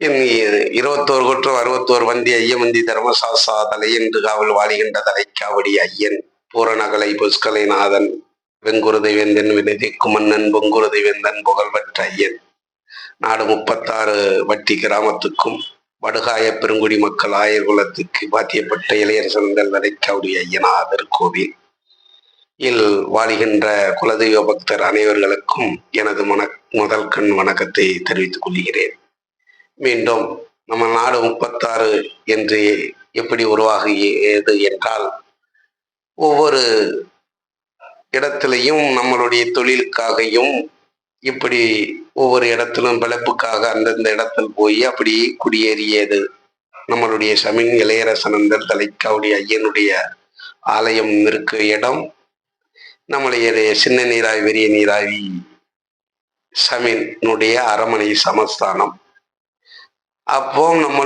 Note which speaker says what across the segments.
Speaker 1: இருபத்தோரு குற்றம் அறுபத்தோரு வந்தி ஐயமந்தி தர்மசாசா தலையென்று காவல் வாழுகின்ற தலைக்காவடி ஐயன். பூரணகலை புஷ்கலை நாதன். வெங்குருதை வேந்தன் வினதிக்கு மன்னன் பொங்குருதை வேந்தன் புகழ்பெற்ற ஐயன். நாடு முப்பத்தாறு வட்டி கிராமத்துக்கும் வடுகாய பெருங்குடி மக்கள் ஆயர் குலத்துக்கு பாத்தியப்பட்ட இளையரசனங்கள் தலைக்காவடி ஐயனாதர் கோவில். இல் வாழுகின்ற குலதெய்வ பக்தர் அனைவர்களுக்கும் எனது மன முதல் கண் வணக்கத்தை தெரிவித்துக் கொள்கிறேன். மீண்டும் நம்ம நாடு முப்பத்தாறு என்று எப்படி உருவாகியது என்றால் ஒவ்வொரு இடத்திலையும் நம்மளுடைய தொழிலுக்காகவும் இப்படி ஒவ்வொரு இடத்திலும் பிழைப்புக்காக அந்தந்த இடத்தில் போய் அப்படி குடியேறியது. நம்மளுடைய சமின் இளையரசனந்தர் தலைக்காவுடைய ஐயனுடைய ஆலயம் இருக்க இடம். நம்மளுடைய சின்ன நீராவி பெரிய நீராவி சமீனுடைய அரமனை சமஸ்தானம். அப்போ நம்ம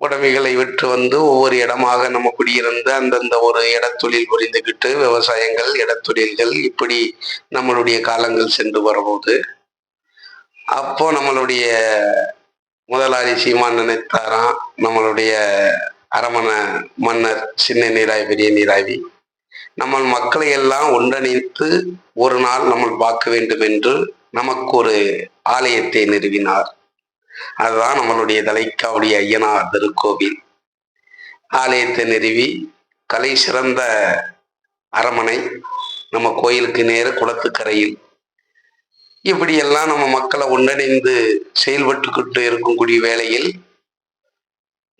Speaker 1: உடமைகளை விட்டு வந்து ஒவ்வொரு இடமாக நம்ம குடியிருந்து அந்தந்த ஒரு இடத்தொழில் புரிந்துக்கிட்டு விவசாயங்கள் இடத்தொழில்கள் இப்படி நம்மளுடைய காலங்கள் சென்று வரும்போது அப்போ நம்மளுடைய முதலாளி சீமான் நினைத்தாராம் நம்மளுடைய அரமண மன்னர் சின்ன நீராய் பெரிய நீராவி நம்ம மக்களை எல்லாம் ஒன்றிணைத்து ஒரு நாள் நம்ம பார்க்க வேண்டும் என்று நமக்கு ஒரு ஆலயத்தை நிறுவினார். அதுதான் நம்மளுடைய தலைக்காவுடைய ஐயனார் திருக்கோவில் ஆலயத்தை நிறுவி கலை சிறந்த அரமனை நம்ம கோயிலுக்கு நேர குளத்துக்கரையில். இப்படியெல்லாம் நம்ம மக்களை ஒன்றிணைந்து செயல்பட்டுக்கிட்டு இருக்கக்கூடிய வேளையில்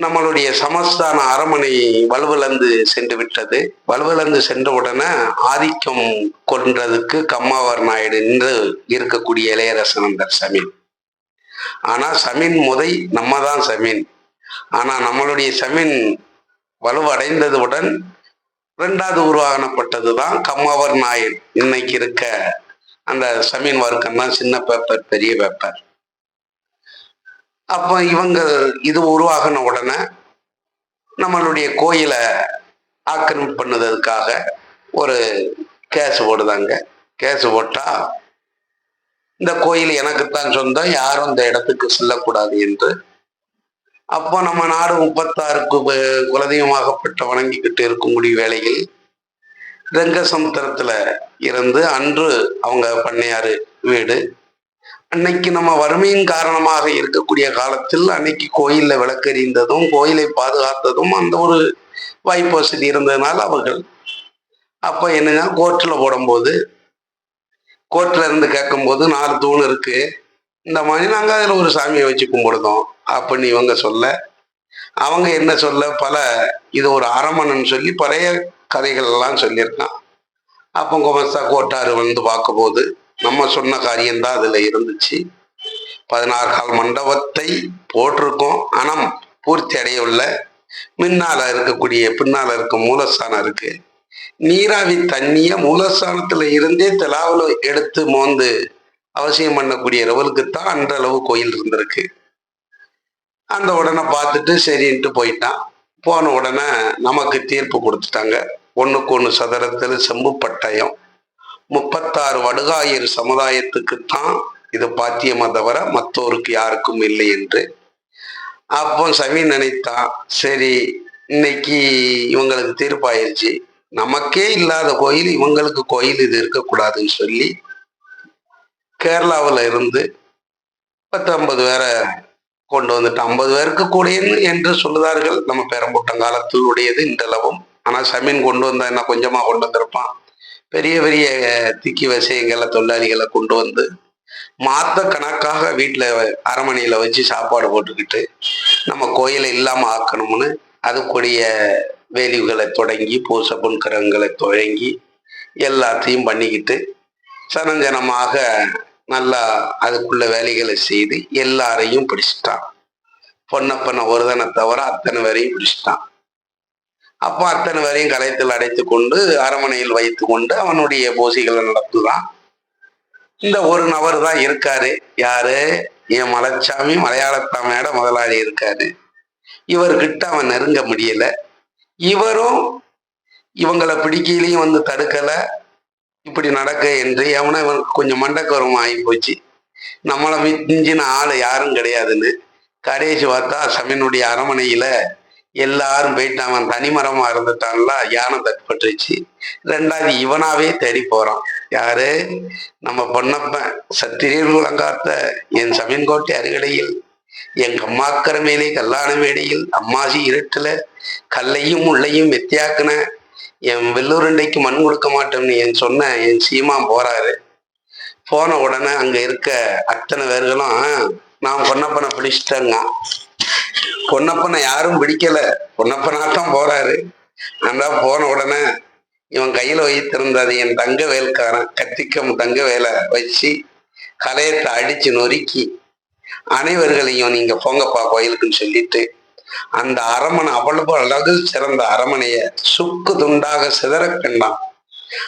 Speaker 1: நம்மளுடைய சமஸ்தான அரமனை வலுவிழந்து சென்று விட்டது. வலுவிழந்து சென்ற உடனே ஆதிக்கம் கொன்றதுக்கு கம்மாவர் நாயுடு என்று இருக்கக்கூடிய இளையரசனந்தர் சமீன் ஆனா சமீன் முதை நம்ம தான் சமீன். ஆனா நம்மளுடைய சமீன் வலுவடைந்ததுடன் ரெண்டாவது உருவாகப்பட்டது தான் கம்மாவர் நாயுடு இன்னைக்கு இருக்க அந்த சமீன் வர்க்கம் தான் சின்ன பேப்பர் பெரிய பேப்பர் அப்போ இவங்க இது உருவாகின உடனே நம்மளுடைய கோயிலை ஆக்கிரமிப்பு பண்ணுறதுக்காக ஒரு கேஸ் போடுதாங்க. கேஸ் போட்டால் இந்த கோயில் எனக்குத்தான் சொந்தம் யாரும் இந்த இடத்துக்கு செல்லக்கூடாது என்று. அப்போ நம்ம நாடு முப்பத்தாறுக்கு கு- குலதெய்வமாகப்பட்ட வணங்கிக்கிட்டு இருக்கக்கூடிய வேளையில் ரெங்கசமுத்திரத்துல இருந்து அன்று அவங்க பண்ணையாறு வீடு. அன்னைக்கு நம்ம வறுமையின் காரணமாக இருக்கக்கூடிய காலத்தில் அன்னைக்கு கோயில்ல விளக்கறிந்ததும் கோயிலை பாதுகாத்ததும் அந்த ஒரு வாய்ப்பு வசதி இருந்ததுனால அவர்கள் அப்ப என்னங்க கோர்ட்டில் போடும்போது கோர்ட்ல இருந்து கேட்கும்போது நாலு தூண் இருக்கு. இந்த மாதிரி நாங்கள் அதில் ஒரு சாமியை வச்சு கும்பிடுதோம் அப்படின்னு இவங்க சொல்ல. அவங்க என்ன சொல்ல? பல இது ஒரு அரமணன்னு சொல்லி பழைய கதைகள்லாம் சொல்லியிருக்கான். அப்போ குமஸ்தா கோட்டாறு வந்து பார்க்கும்போது நம்ம சொன்ன காரியம்தான் அதில் இருந்துச்சு. பதினாறு கால் மண்டபத்தை போட்டிருக்கோம். ஆனால் பூர்த்தி அடையவில்லை. முன்னால இருக்கக்கூடிய பின்னால் இருக்க மூலஸ்தானம் இருக்குது நீராவி தண்ணிய மூலஸ்தானத்துல இருந்தே தலாவில எடுத்து மோந்து அவசியம் பண்ணக்கூடிய லெவலுக்கு தான் அன்றளவு கோயில் இருந்திருக்கு. அந்த உடனே பார்த்துட்டு சரின்ட்டு போயிட்டான். போன உடனே நமக்கு தீர்ப்பு கொடுத்துட்டாங்க. ஒன்றுக்கு ஒன்று சதுரத்தில் செம்பு பட்டயம். முப்பத்தாறு வடுகாயர் சமுதாயத்துக்குத்தான் இது பாத்தியமாக தவிர மற்றோருக்கு யாருக்கும் இல்லை என்று. அப்போ சவி நினைத்தான் சரி இன்னைக்கு இவங்களுக்கு தீர்ப்பாயிருச்சு. நமக்கே இல்லாத கோயில் இவங்களுக்கு கோயில் இது இருக்கக்கூடாதுன்னு சொல்லி கேரளாவில் இருந்து பத்து ஐம்பது பேரை கொண்டு வந்துட்டு ஐம்பது பேருக்கு கூடியன்னு என்று சொல்லுதார்கள். நம்ம பெரம்பூட்டங்காலத்தில் உடையது இன்றளவும். ஆனால் சமீன் கொண்டு வந்தா என்ன கொஞ்சமாக கொண்டு வந்திருப்பான். பெரிய பெரிய திக்கி விஷயங்களை தொழிலாளிகளை கொண்டு வந்து மாத்த கணக்காக வீட்டில் அரமனையில் வச்சு சாப்பாடு போட்டுக்கிட்டு நம்ம கோயிலை இல்லாமல் ஆக்கணும்னு அதுக்குரிய வேலிவுகளை தொடங்கி பூச புன்கரங்களை தொடங்கி எல்லாத்தையும் பண்ணிக்கிட்டு சனஞ்சனமாக நல்லா அதுக்குள்ள வேலைகளை செய்து எல்லாரையும் பிடிச்சிட்டான். பொன்னப்பனை ஒருதனை தவிர அத்தனை வரையும் பிடிச்சிட்டான். அப்போ அத்தனை வரையும் கலையத்தில் அடைத்து கொண்டு அரமனையில் வைத்து கொண்டு அவனுடைய பூசைகளை நடத்துதான். இந்த ஒரு நபர் தான் இருக்காரு. யாரு? என் மலைச்சாமி மலையாளத்தாமையோட முதலாளி இருக்காரு. இவர்கிட்ட அவன் நெருங்க முடியலை. இவரும் இவங்களை பிடிக்கையிலையும் வந்து தடுக்கல. இப்படி நடக்க என்று எவனோ இவன் கொஞ்சம் மண்டக்கரம் ஆகி போச்சு. நம்மளை மிஞ்சின ஆள் யாரும் கிடையாதுன்னு கடைசி பார்த்தா சமீனுடைய அரமனையில எல்லாரும் போயிட்டு அவன் தனிமரமா இருந்துட்டான்ல யானை தட்டுப்பட்டுருச்சு ரெண்டாவது இவனாவே தேடி போறான். யாரு? நம்ம பொன்னப்பன். சத்திரியர் உலங்காத்த என் சமீன்கோட்டை அருகடையில் எங்க அம்மாக்கர மேலே கல்லான மேடையில் அம்மாசி இருட்டுல கல்லையும் உள்ளையும் வெத்தியாக்குன என் வெள்ளூரண்டைக்கு மண் கொடுக்க மாட்டேன்னு என் சொன்ன என் சீமா போறாரு. போன உடனே அங்க இருக்க அத்தனை பேர்களும் நான் பொன்னப்பனை பிடிச்சிட்டேங்க. பொன்னப்பனை யாரும் பிடிக்கல. பொன்னப்பனாத்தான் போறாரு. ஆனா போன உடனே இவன் கையில வைத்திருந்தது என் தங்க வேல்காரன் கத்திக்கம் தங்க வேலை வச்சு கலையத்தை அடிச்சு நொறுக்கி அனைவர்களையும் நீங்க போங்கப்பா கோயிலுக்குன்னு சொல்லிட்டு அந்த அரமனை அவ்வளவு அழகு சிறந்த அரமனைய சுக்கு துண்டாக சிதற கண்டான்.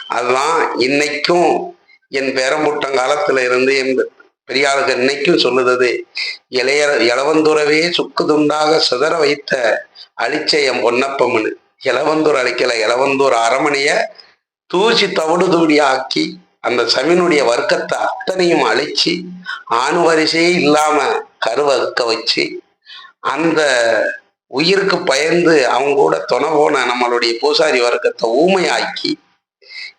Speaker 1: அதுதான் இன்னைக்கும் என் பேரம்புட்டங்காலத்துல இருந்து என் பெரியாளுக்கு இன்னைக்கும் சொல்லுது இளைய இளவந்துறவே சுக்கு துண்டாக சிதற வைத்த அழிச்ச என் பொன்னப்பம்னு. இளவந்தூர் அழிக்கல இளவந்தூர் அரமனைய தூசி தவிடு ஆக்கி அந்த சமீனுடைய வர்க்கத்தை அத்தனையும் அழிச்சு ஆண் வரிசையே இல்லாம கருவறுக்க வச்சு அந்த உயிருக்கு பயந்து அவங்க கூட துணை போன நம்மளுடைய பூசாரி வர்க்கத்தை ஊமையாக்கி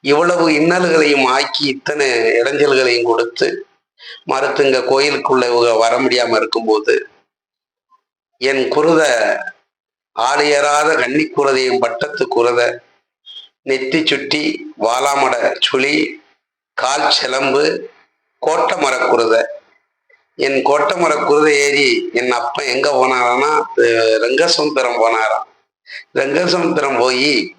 Speaker 1: இவ்வளவு இன்னல்களையும் ஆக்கி இத்தனை இடைஞ்சல்களையும் கொடுத்து மறுத்துங்க கோயிலுக்குள்ள இவங்க வர முடியாம இருக்கும்போது என் குருத ஆளியராத கன்னி குருதையும் பட்டத்து குருத நெத்தி சுட்டி வாலாமட சுழி கால் சிலம்பு கோட்டை மர குருதை என் கோட்டை மர குருதை ஏறி என் அப்பன் எங்க போனாரான்னா ரங்கசமுத்திரம் போனாராம். ரங்கசமுத்திரம் போய்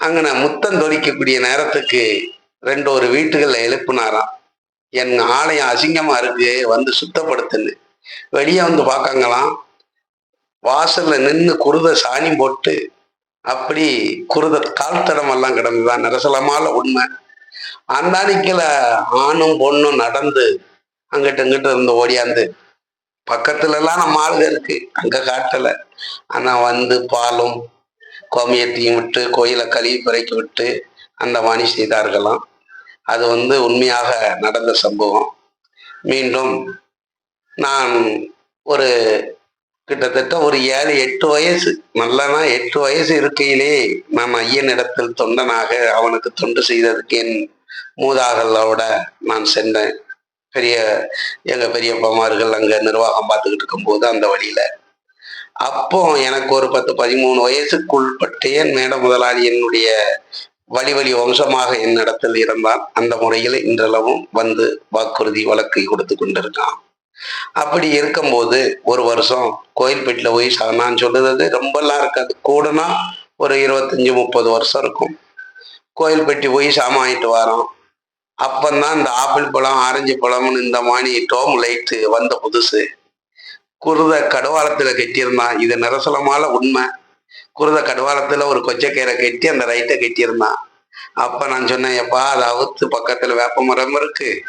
Speaker 1: அங்கன முத்தம் தொலிக்கக்கூடிய நேரத்துக்கு ரெண்டு ஒரு வீட்டுகளில் எழுப்புனாராம். என் ஆலயம் அசிங்கமா இருக்கு வந்து சுத்தப்படுத்துன்னு. வெளியே வந்து பார்க்காங்களாம். வாசல்ல நின்று குருத சாணி போட்டு அப்படி குருத கால் தடமெல்லாம் கிடந்துதான் நரசலமான உண்மை. அந்த ஆணும் பொண்ணும் நடந்து அங்கிட்ட இங்கிட்ட இருந்து ஓடியாந்து பக்கத்துல எல்லாம் நம்ம ஆளுங்க இருக்கு அங்க காட்டலை. ஆனா வந்து பாலும் கோமியத்தையும் விட்டு கோயிலை கழுவி பிறக்கி விட்டு அந்த வாணி செய்தார்களாம். அது வந்து உண்மையாக நடந்த சம்பவம். மீண்டும் நான் ஒரு கிட்டத்தட்ட ஒரு ஏழு எட்டு வயசு நல்லனா எட்டு வயசு இருக்கையிலே நான் ஐயனிடத்தில் தொண்டனாக அவனுக்கு தொண்டு செய்ததுக்கு என் மூதாகளோட நான் சென்றேன். பெரிய எங்க பெரியப்பமார்கள் அங்க நிர்வாகம் பார்த்துக்கிட்டு இருக்கும்போது அந்த வழியில. அப்போ எனக்கு ஒரு பத்து பதிமூணு வயசுக்குள்பட்டேன் மேட முதலாளி என்னுடைய வழி வழி வம்சமாக என்னிடத்தில் இருந்தான். அந்த முறையில் இன்றளவும் வந்து வாக்குறுதி வழக்கை கொடுத்து கொண்டிருக்கான். அப்படி இருக்கும்போது ஒரு வருஷம் கோயில்பேட்டில் போய் நான் சொல்லுறது ரொம்பலாம் இருக்காது. கூடனா ஒரு இருபத்தஞ்சி முப்பது வருஷம் இருக்கும். கோயில்பட்டி போய் சாமான் வாங்கிட்டு வரோம். அப்பந்தான் இந்த ஆப்பிள் பழம் ஆரஞ்சு பழம்னு இந்த மாதிரி டோம் லைட்டு வந்த புதுசு. குருத கடுவாளத்தில் கட்டியிருந்தான். இது நிரசலமான உண்மை. குருத கடுவாளத்தில் ஒரு கொச்சக்கீரை கட்டி அந்த ரைட்டை கட்டியிருந்தான். அப்போ நான் சொன்னேன் எப்பா அதை அவுத்து பக்கத்தில் வேப்ப மரம் இருக்கு.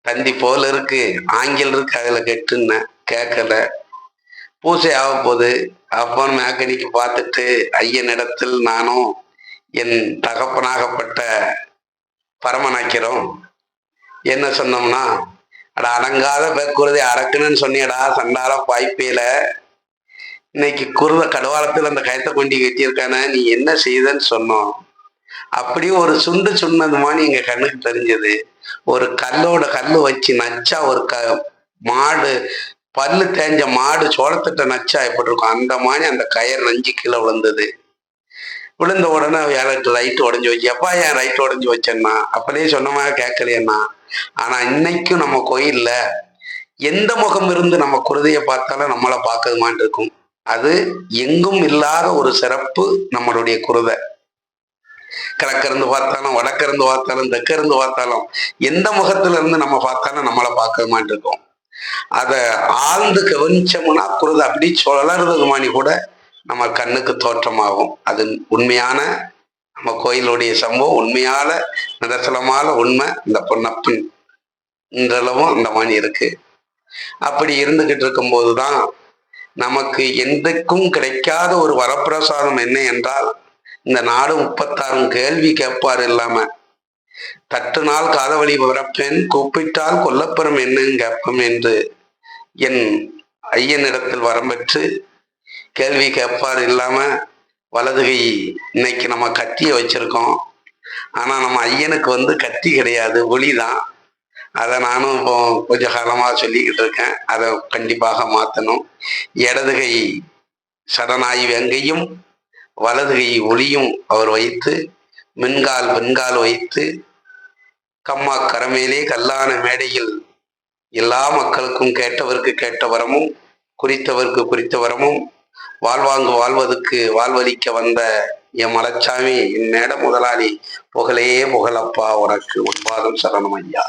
Speaker 1: தந்தி போல் இருக்கு. ஆங்கில் இருக்கு அதில் கெட்டுன்னேன் கேட்கல பூசை ஆக போகுது அப்போ மேக்கனிக்கு பார்த்துட்டு ஐயனிடத்தில் நானும் என் தகப்பனாகப்பட்ட பரமனாக்கிறோம் என்ன சொன்னோம்னா அட அடங்காத பேக்குறதை அறக்குன்னு சொன்னியடா சண்டால பாய்ப்பையில இன்னைக்கு குருத கடுவாளத்தில் அந்த கயத்தை கொண்டி கட்டியிருக்கானே நீ என்ன செய்தன்னு சொன்னோம். அப்படியே ஒரு சுண்டு சுண்ணதுமா மாதிரி எங்க கண்ணுக்கு தெரிஞ்சது. ஒரு கல்லோட கல்லு வச்சு நச்சா ஒரு க மாடு பல்லு தேஞ்ச மாடு சோளத்திட்ட நச்சா எப்படி இருக்கும். அந்த மாதிரி அந்த கயர் நஞ்சு கீழே விழுந்தது. விழுந்த உடனே எனக்கு ரைட்டு உடஞ்சி வச்சு எப்பா ஏன் ரைட்டு உடஞ்சி வச்சேன்னா? அப்படியே சொன்னமா கேட்கலையேண்ணா ஆனா இன்னைக்கும் நம்ம கோயில்ல எந்த முகம் இருந்து நம்ம குருதையை பார்த்தாலும் நம்மளை பார்க்கணுமான் இருக்கும் அது எங்கும் இல்லாத ஒரு சிறப்பு நம்மளுடைய குருதை. கிழக்கிருந்து பார்த்தாலும் வடக்கிருந்து பார்த்தாலும் தெற்கிருந்து பார்த்தாலும் எந்த முகத்துல இருந்து நம்ம பார்த்தாலும் நம்மளை பார்க்கணுமான் இருக்கும் அதை ஆழ்ந்து கவனிச்சோம்னா குருதை அப்படி சுழறது கூட நம்ம கண்ணுக்கு தோற்றமாகும். அது உண்மையான நம்ம கோயிலுடைய சம்பவம் உண்மையால நிதர்சனமான உண்மை இந்த பொன்னப்பன் இன்றளவும் அந்த மாதிரி இருக்கு. அப்படி இருந்துகிட்டு இருக்கும்போது தான் நமக்கு எந்தக்கும் கிடைக்காத ஒரு வரப்பிரசாதம் என்ன என்றால் இந்த நாடு முப்பத்தாறு கேள்வி கேட்பார் இல்லாம தட்டு நாள் காதவழி பிறப்பேன் கூப்பிட்டால் கொல்லப்பெறும் என்னன்னு கேட்போம் என்று என் ஐயனிடத்தில் வரம்பெற்று கேள்வி கேட்பார் இல்லாமல் வலது கை இன்னைக்கு நம்ம கத்தியை வச்சுருக்கோம். ஆனால் நம்ம ஐயனுக்கு வந்து கத்தி கிடையாது ஒளி தான் அதை நானும் இப்போ கொஞ்ச காலமாக சொல்லிக்கிட்டு இருக்கேன். அதை கண்டிப்பாக மாற்றணும் இடது கை சடனாய் வெங்கையும் வலது கை ஒளியும் அவர் வைத்து மின்கால் வெண்கால் வைத்து கம்மா கரமேலே கல்லான மேடையில் எல்லா மக்களுக்கும் கேட்டவருக்கு கேட்ட வரமும் குறித்தவருக்கு குறித்த வரமும் வாழ்வாங்கு வாழ்வதற்கு வாழ்வழிக்க வந்த என் மலச்சாமி என் மேட முதலாளி புகழே புகழப்பா உனக்கு உன்பாதம் சரணம் ஐயா.